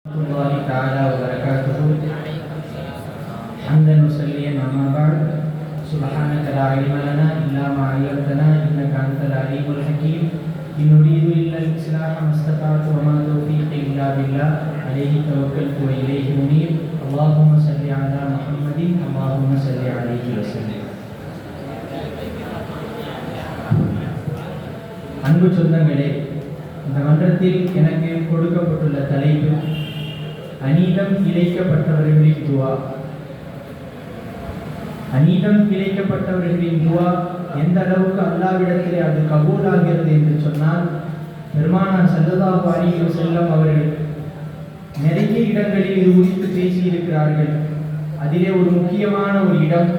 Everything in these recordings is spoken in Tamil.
ورحمة الله تعالى وبركاته حمدا وسليا أما بعد سبحانك لا علم لنا إلا ما علمتنا إنك أنت العليم الحكيم إن نريد إلا الإصلاح ما استطعت وما توفيقي إلا بالله عليه توكلت وإليه منيب اللهم صل على محمد اللهم صل عليه وسلم அன்பு சொந்தங்களே இந்த மன்றத்தில் எனக்கு கொடுக்கப்பட்டுள்ள தலைப்பு அநீதம் இழைக்கப்பட்டவர்களின் துவா. அநீதம் இழைக்கப்பட்டவர்களின் துவா எந்த அளவுக்கு அல்லாவிடத்திலே அது கபூலாகிறது என்று சொன்னால் பெருமானார் செல்லதாபு அணியில் செல்லம் அவர்கள் நிறைய இடங்களில் இது குறித்து பேசியிருக்கிறார்கள். அதிலே ஒரு முக்கியமான ஒரு இடம்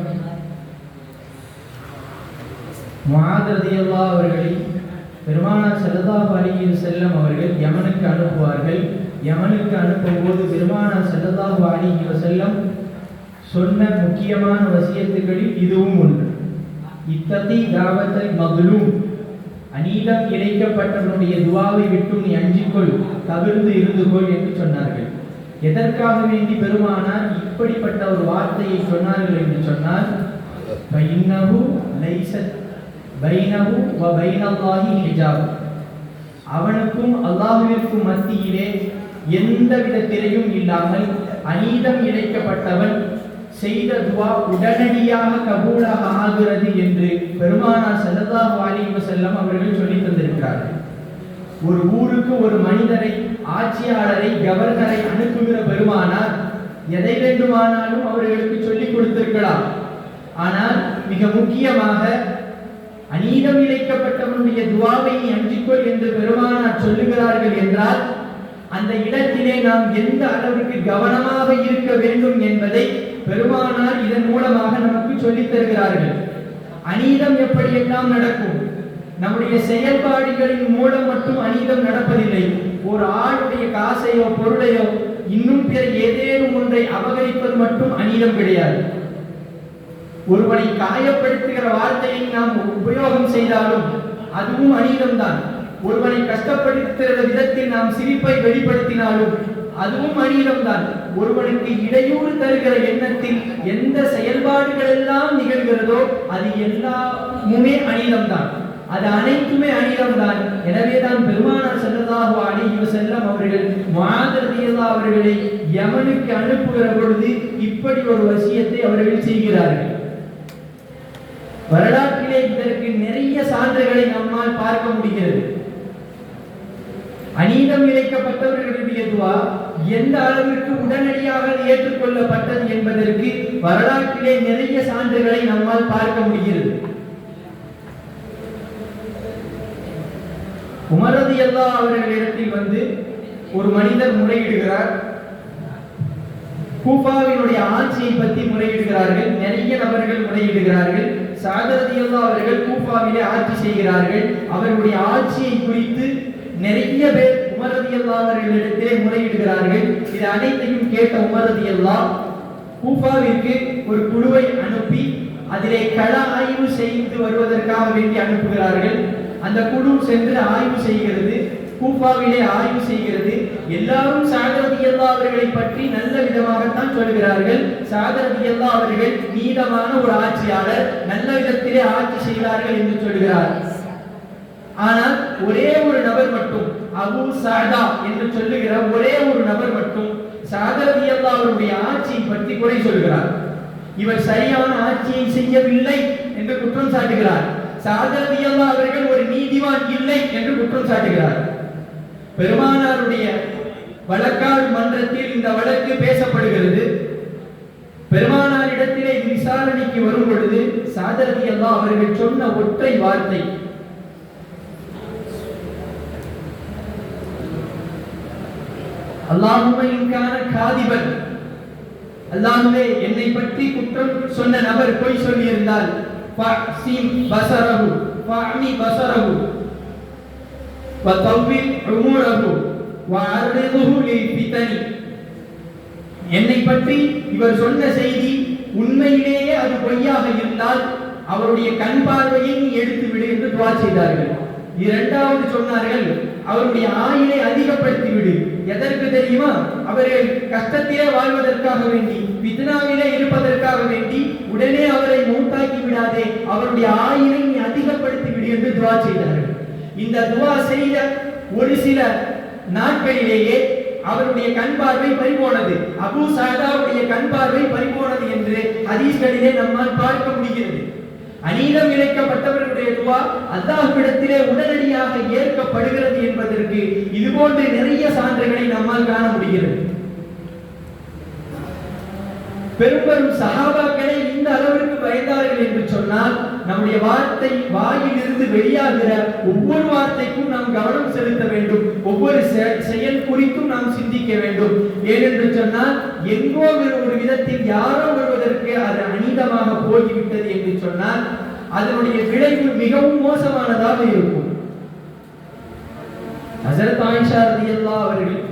முஆதரதியல்லா அவர்களை பெருமானார் செல்லதாபு பாரியில் செல்லம் அவர்கள் யமனுக்கு அனுப்புவார்கள். யமனுக்கு அனுப்பும்போது பெருமானார் செல்லதாக அலிஹி செல்லம் சொன்ன முக்கியமான வசியத்துகளில் இதுவும் ஒன்று. இத்தத்தை தாவத்தை மகளும் அநீதம் இணைக்கப்பட்டவனுடைய துவாவை விட்டு நீ அஞ்சிக்கொள் தவிர்ந்து இருந்து கொள் என்று சொன்னார்கள். எதற்காக வேண்டி பெருமானார் இப்படிப்பட்ட ஒரு வார்த்தையை சொன்னார்கள் என்று சொன்னால் பைன்னஹு லைசத் பைனஹு வ பைனல்லாஹி ஹிஜாப். அவனுக்கும் அல்லாஹுவிற்கும் மத்தியிலே எந்தவித திரையும் இல்லாமல் அநீதம் இழைக்கப்பட்டவன் செய்த துவா உடனடியாக கபூலாக ஆகிறது என்று பெருமானா ஸல்லல்லாஹு வாலிப செல்லம் அவர்கள் சொல்லி தந்திருக்கிறார்கள். ஒரு ஊருக்கு ஒரு மனிதரை ஆட்சியாளரை கவர்னரை அனுப்புகிற பெருமானார் எதை வேண்டுமானாலும் அவர்களுக்கு சொல்லிக் கொடுத்திருக்கலாம். ஆனால் மிக முக்கியமாக அநீதம் இழைக்கப்பட்டவனுடைய துவாவை நீ அஞ்சிக்கொள் என்று பெருமானார் சொல்லுகிறார்கள் என்றால் அந்த இடத்திலே நாம் எந்த அளவுக்கு கவனமாக இருக்க வேண்டும் என்பதை பெருமானார் இதன் மூலமாக நமக்கு சொல்லித் தருகிறார்கள். அநீதம் எப்படியெல்லாம் நடக்கும்? நம்முடைய செயல்பாடுகளின் மூலம் மட்டும் அநீதம் நடப்பதில்லை. ஒரு ஆளுடைய காசையோ பொருளையோ இன்னும் பிற ஏதேனும் ஒன்றை அபகரிப்பது மட்டும் அநீதம் கிடையாது. ஒருவனை காயப்படுத்துகிற வார்த்தையை நாம் உபயோகம் செய்தாலும் அதுவும் அநீதம்தான். ஒருவனை கஷ்டப்படுத்துகிற விதத்தில் நாம் சிரிப்பை வெளிப்படுத்தினாலும் அதுவும் மனிதம்தான் ஒருவனுக்கு இடையூறு தருகிற எண்ணத்தில் எந்த செயல்பாடுகள் எல்லாம் நிகழ்கிறதோ அது எல்லாமுமே அனிதம்தான் அது அனைத்துமே அனிதம்தான் எனவே தான் பெருமானார் செல்லதாக அணிவு செல்லம் அவர்கள் மாதிரதியல்லா அவர்களை யமனுக்கு அனுப்புகிற பொழுது இப்படி ஒரு வசியத்தை அவர்கள் செய்கிறார்கள். வரலாற்றிலே இதற்கு நிறைய சான்றுகளை நம்மால் பார்க்க முடிகிறது. அநீதம் இழைக்கப்பட்டவர்களுடைய துவா எந்த அளவிற்கு உடனடியாக ஏற்றுக்கொள்ளப்பட்டது என்பதற்கு வரலாற்றிலே நிறைய சான்றுகளை நம்மால் பார்க்க முடிகிறது. உமரது எல்லா அவர்களிடத்தில் வந்து ஒரு மனிதர் முறையிடுகிறார். கூபாவினுடைய ஆட்சியை பற்றி முறையிடுகிறார்கள். நிறைய நபர்கள் முறையிடுகிறார்கள். சாகரதியல்லா அவர்கள் கூபாவிலே ஆட்சி செய்கிறார்கள். அவர்களுடைய ஆட்சியை குறித்து நிறைய பேர் உமரதியல்லா அவர்களிடத்திலே முறையிடுகிறார்கள். இது அனைத்தையும் கேட்ட உமரதியல்லா கூஃபாவிற்கு ஒரு குழுவை அனுப்பி அதிலே கள ஆய்வு செய்து வருவதற்காக வேண்டி அனுப்புகிறார்கள். அந்த குழு சென்று ஆய்வு செய்கிறது. கூப்பாவிலே ஆய்வு செய்கிறது. எல்லாரும் சாகரதி அல்லா அவர்களை பற்றி நல்ல விதமாகத்தான் சொல்கிறார்கள். சாகரதி அல்லா அவர்கள் நீதமான ஒரு ஆட்சியாளர் நல்ல விதத்திலே ஆட்சி செய்தார்கள் என்று சொல்கிறார். ஆனால் ஒரே ஒரு நபர் மட்டும் அபு சாதா என்று சொல்லுகிற ஒரே ஒரு நபர் மட்டும் சாதரதி அல்லா அவருடைய ஆட்சியை பற்றி குறை சொல்கிறார். இவர் சரியான ஆட்சியை செய்யவில்லை என்று குற்றம் சாட்டுகிறார். சாதரதி அல்லா அவர்கள் ஒரு நீதிவான் இல்லை என்று குற்றம் சாட்டுகிறார். பெருமானாருடைய வழக்காடு மன்றத்தில் இந்த வழக்கு பேசப்படுகிறது. பெருமானாரிடத்திலே விசாரணைக்கு வரும் பொழுது சாதரதி அல்லா அவர்கள் சொன்ன ஒற்றை வார்த்தை அல்லாஹுமே காதிபர் காதிபன். என்னை பற்றி குற்றம் சொன்ன நபர் பொய் சொல்லியிருந்தால் ஃபஅஸிம் பஸரஹு ஃபஅமி பஸரஹு வதவ்வில் உமுரஹு வஅர்ரிதுஹு லில்ஃபிதனி என்னை பற்றி இவர் சொன்ன செய்தி உண்மையிலேயே அது பொய்யாக இருந்தால் அவருடைய கண் பார்வையை நீ எடுத்து விடு என்று துவா செய்தார்கள். இரண்டாவது சொன்னார்கள் அவருடைய ஆயிலை அதிகப்படுத்தி விடு. எதற்கு தெரியுமா? அவர்கள் கஷ்டத்திலே வாழ்வதற்காக வேண்டி வித்னாவிலே இருப்பதற்காக வேண்டி உடனே அவரை மூத்தாக்கி விடாதே அவருடைய ஆயுளை நீ அதிகப்படுத்தி விடு என்று துவா செய்தார்கள். இந்த துவா செய்த ஒரு சில நாட்களிலேயே அவருடைய கண் பார்வை பறிபோனது. அபு சாதாவுடைய கண் பார்வை பறிபோனது என்று ஹதீஸ்களிலே நம்மால் பார்க்க முடிகிறது. அநீதம் இழைக்கப்பட்டவர்களுடைய துவா அல்லாஹ்விடத்திலே உடனடியாக ஏற்கப்படுகிறது என்பதற்கு இது போன்ற நிறைய சான்றுகளை நம்மால் காண முடிகிறது. பெரும்பெரும் சகாபாக்களே இந்த அளவிற்கு பயந்தார்கள் என்று சொன்னால் நம்முடைய வார்த்தை வாயிலிருந்து வெளியாகிற ஒவ்வொரு வார்த்தைக்கும் நாம் கவனம் செலுத்த வேண்டும். ஒவ்வொரு செ- செயல் குறித்தும் நாம் சிந்திக்க வேண்டும். ஏனென்று சொன்னால் எங்கோ ஒரு விதத்தில் யாரோ வருவதற்கு அது அநீதமாக போய்விட்டது என்று சொன்னால் அதனுடைய விளைவு மிகவும் மோசமானதாக இருக்கும். ஹசரத் ஆயிஷா ரலியல்லாஹு அவர்கள்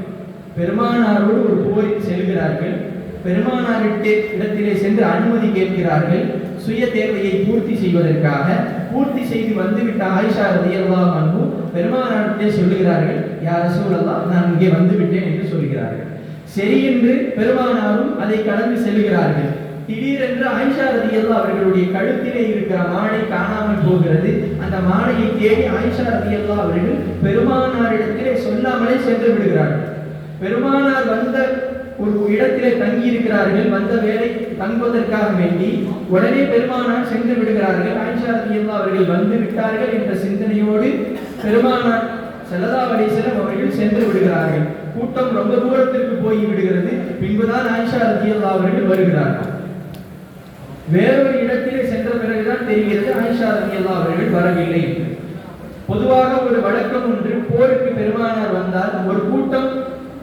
பெருமானாரோடு ஒரு போரில் செல்கிறார்கள். பெருமானாரிட்டு இடத்திலே சென்று அனுமதி கேட்கிறார்கள். சுய தேவையை பூர்த்தி செய்வதற்காக. பூர்த்தி செய்து வந்துவிட்ட ஆயிஷா ரதியல்லா அன்பு பெருமானாரிட்டே சொல்லுகிறார்கள் யார் ரசூலல்லாஹ் நான் இங்கே வந்துவிட்டேன் என்று சொல்கிறார்கள். சரி என்று பெருமானாரும் அதை கடந்து செல்கிறார்கள். திடீரென்று ஆயிஷா ரதியல்லா அவர்களுடைய கழுத்திலே இருக்கிற மாலை காணாமல் போகிறது. அந்த மாலையை தேடி ஆயிஷா ரதியல்லா அவர்கள் பெருமானாரிடத்திலே சொல்லாமலே சென்று விடுகிறார்கள். பெருமானார் வந்த ஒரு இடத்திலே தங்கி இருக்கிறார்கள் வந்த வேலை தங்குவதற்காக வேண்டி உடனே பெருமானார் சென்று விடுகிறார்கள். ஆயிஷா ரதியல்லா அவர்கள் வந்து விட்டார்கள் என்ற சிந்தனையோடு பெருமானார் செல்லதா அலிசலம் அவர்கள் சென்று விடுகிறார்கள். கூட்டம் ரொம்ப தூரத்திற்கு போய் விடுகிறது. பின்புதான் ஆயிஷா ரதியல்லா அவர்கள் வருகிறார்கள் வேறொரு இடத்திலே சென்ற பிறகுதான் தெரிகிறது ஆயிஷா ரலியல்லாஹு அவர்கள் வரவில்லை. என்று. பொதுவாக ஒரு வழக்கம் ஒன்று போருக்கு பெருமானார் வந்தால் ஒரு கூட்டம்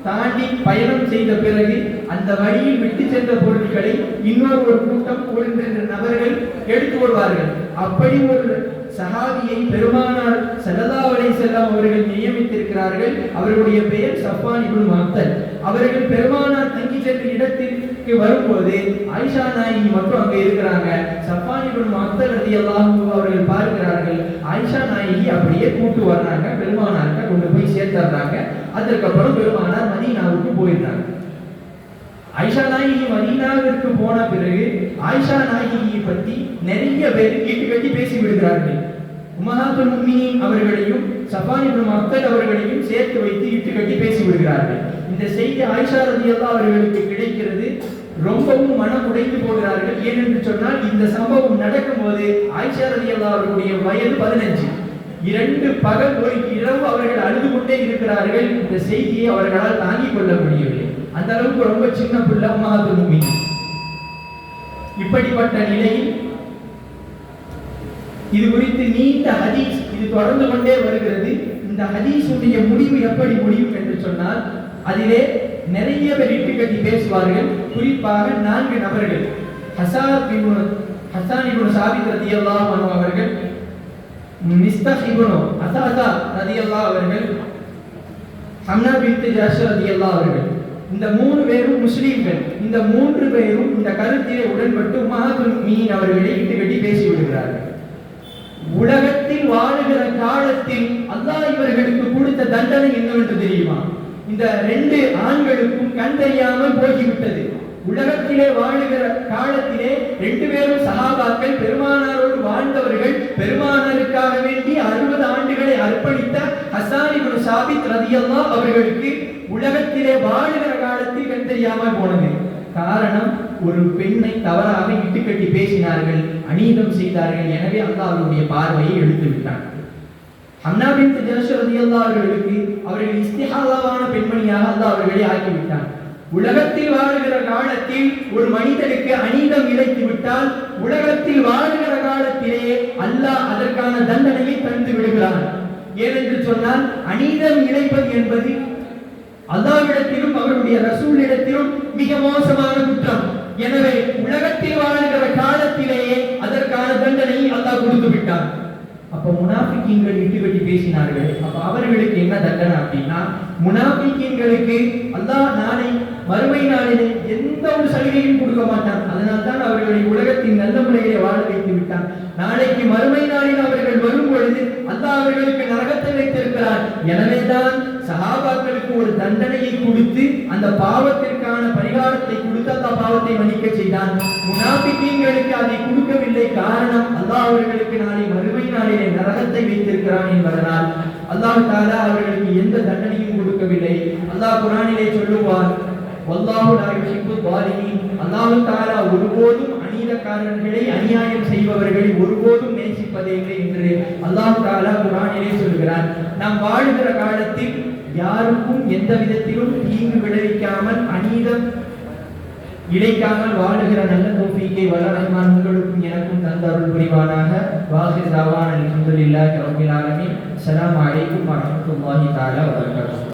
தாண்டி பயணம் செய்த பிறகு அந்த வழியில் விட்டு சென்ற பொருட்களை இன்னொரு ஒரு கூட்டம் ஒரு நபர்கள் எடுத்து வருவார்கள். அப்படி ஒரு சஹாபியை பெருமானார் ஸல்லல்லாஹு அலைஹி அவர்கள் நியமித்திருக்கிறார்கள். அவர்களுடைய பெயர் சஃபான் இப்னு மக்தல் அவர்கள் பெருமானார் தங்கி சென்ற இடத்திற்கு வரும்போது ஆயிஷா நாயகி மட்டும் அங்கே இருக்கிறாங்க. சஃபான் இப்னு மக்தல் ரலியல்லாஹு அவர்கள் பார்க்கிறார்கள். ஆயிஷா நாயகி அப்படியே கூட்டு வர்றாங்க. பெருமானார்கிட்ட கொண்டு போய் சேர்த்துறாங்க அதற்கப்புறம் பெருமானார் மதீனாவுக்கு போயிருந்தார் ஆயிஷா நாயகி மதீனாவிற்கு போன பிறகு ஆயிஷா நாயகியை பற்றி நிறைய பேர் கேட்டு கட்டி பேசி விடுகிறார்கள். உமஹாத்துல் முஃமினீன் அவர்களையும் சஃபான் இப்னு மக்தல் அவர்களையும் சேர்த்து வைத்து இட்டு கட்டி பேசி விடுகிறார்கள். இந்த செய்தி ஆயிஷா ரலியல்லாஹு அவர்களுக்கு கிடைக்கிறது. ரொம்பவும் மனம் உடைந்து போகிறார்கள். ஏனென்று சொன்னால் இந்த சம்பவம் நடக்கும்போது ஆயிஷா ரலியல்லாஹு அவர்களுடைய வயது பதினஞ்சு. இரண்டு பகல் ஒரு இரவு அவர்கள் அழுது கொண்டே இருக்கிறார்கள். இந்த செய்தியை அவர்களால் தாங்கிக் கொள்ள முடியவில்லை. அந்த அளவுக்கு ரொம்ப சின்ன பிள்ளை உம்மஹாத்து இப்படிப்பட்ட நிலையில் இது குறித்து நீண்ட ஹதீஸ் இது தொடர்ந்து கொண்டே வருகிறது. இந்த ஹதீஸுடைய முடிவு எப்படி முடியும் என்று சொன்னால் அதிலே நிறைய பேர் இட்டு கட்டி பேசுவார்கள். குறிப்பாக நான்கு நபர்கள். ஹசாத் ஹசான் இப்னு சாபித் ரதியல்லாஹு அவர்கள் மிஸ்தஹ் இப்னு அசாதா ரதியல்லாஹு அவர்கள் ஹம்னா பின்த் ஜாஷ் ரதியல்லாஹு அவர்கள் இந்த மூணு பேரும் முஸ்லீம்கள். இந்த மூன்று பேரும் இந்த கருத்திலே உடன்பட்டு மகதுல் மீன் அவர்களை இட்டு வெட்டி பேசி விடுகிறார்கள். உலகத்தில் வாழுகிற காலத்தில் அல்லாஹ் இவர்களுக்கு கொடுத்த தண்டனை என்னவென்று தெரியுமா? இந்த ரெண்டு ஆண்களுக்கும் கண் தெரியாமல் போகிவிட்டது. உலகத்திலே வாழுகிற காலத்திலே ரெண்டு பேரும் சகாபாக்கள் பெருமானாரோடு வாழ்ந்தவர்கள். பெருமானாருக்காக வேண்டி அறுபது ஆண்டுகளை அர்ப்பணித்த ஹசானி இப்னு சாபித் ரதியல்லாஹ் அவர்களுக்கு உலகத்திலே வாழுகிற காலத்தில் கண் தெரியாமல் போனது. காரணம் ஒரு பெண்ணை தவறாக இட்டுக்கட்டி பேசினார்கள் அநீதம் செய்தார்கள் எனவே அந்த அவருடைய பார்வையை எடுத்து விட்டான். ஹம்னா பின் ஜர்ஷ் அவர்களுக்கு அவர்கள் இஸ்திஹாலாவான பெண்மணியாக அல்லாஹ் அவர்களை ஆக்கி விட்டான். உலகத்தில் வாழுகிற காலத்தில் ஒரு மனிதனுக்கு அநீதம் இழைத்து விட்டால் உலகத்தில் வாழுகிற காலத்திலே அல்லாஹ் அதற்கான தண்டனையை தந்து விடுகிறான். ஏனென்று சொன்னால் அநீதம் இழைப்பது என்பது அல்லாவிடத்திலும் அவருடைய ரசூலிடத்திலும் மிக மோசமான குற்றம். எனவே உலகத்தில் வாழ்கிற காலத்திலேயே அதற்கான தண்டனை அல்லாஹ் கொடுத்து விட்டார் அப்ப முனாஃபிக்கீன்கள் இட்டு வெட்டி பேசினார்கள். அப்ப அவர்களுக்கு என்ன தண்டனை அப்படின்னா முனாஃபிக்கீன்களுக்கு அல்லாஹ் நாளை மறுமை நாளிலே எந்த ஒரு சலுகையும் கொடுக்க மாட்டான். அதனால் தான் அவர்களை உலகத்தின் நல்ல முறையிலே வாழ வைத்து விட்டான். நாளைக்கு மறுமை நாளில் அவர்கள் வரும் பொழுது அல்லாஹ் அவர்களுக்கு நரகத்தை வைத்திருக்கிறார். எனவே தான் சகாபாக்களுக்கு ஒரு தண்டனையை கொடுத்து அந்த பாவத்திற்கான பரிகாரத்தை கொடுத்து அந்த பாவத்தை மன்னிக்க செய்தான். முனாபிக்கீன்களுக்கு அதை கொடுக்கவில்லை காரணம் அல்லாஹ் அவர்களுக்கு நாளை மறுமை நாளிலே நரகத்தை வைத்திருக்கிறான் என்பதனால் அல்லாஹ் தாலா அவர்களுக்கு எந்த தண்டனையும் கொடுக்கவில்லை. அல்லாஹ் குரானிலே சொல்லுவார் வல்லாஹு அல்லாஹ் ஒருபோதும் அநீதக்காரர்களை அநியாயம் செய்பவர்களை ஒருபோதும் நேசிப்பதே இல்லை என்று அல்லாஹ் தாலா குரானிலே சொல்கிறார். நாம் வாழுகிற காலத்தில் யாருக்கும் எந்த விதத்திலும் தீங்கு விளைவிக்காமல் அநீதம் இழைக்காமல் வாழுகிற நல்ல தோஃபிக்கை வல்ல ரஹ்மான் உங்களுக்கும் எனக்கும் தந்த அருள் புரிவானாக. வாஹிர் தாவான் அல்ஹம்துலில்லாஹி ரப்பில் ஆலமீன். சலாம் அலைக்கும் வரஹ்மத்துல்லாஹி தஆலா வபரகாத்துஹு.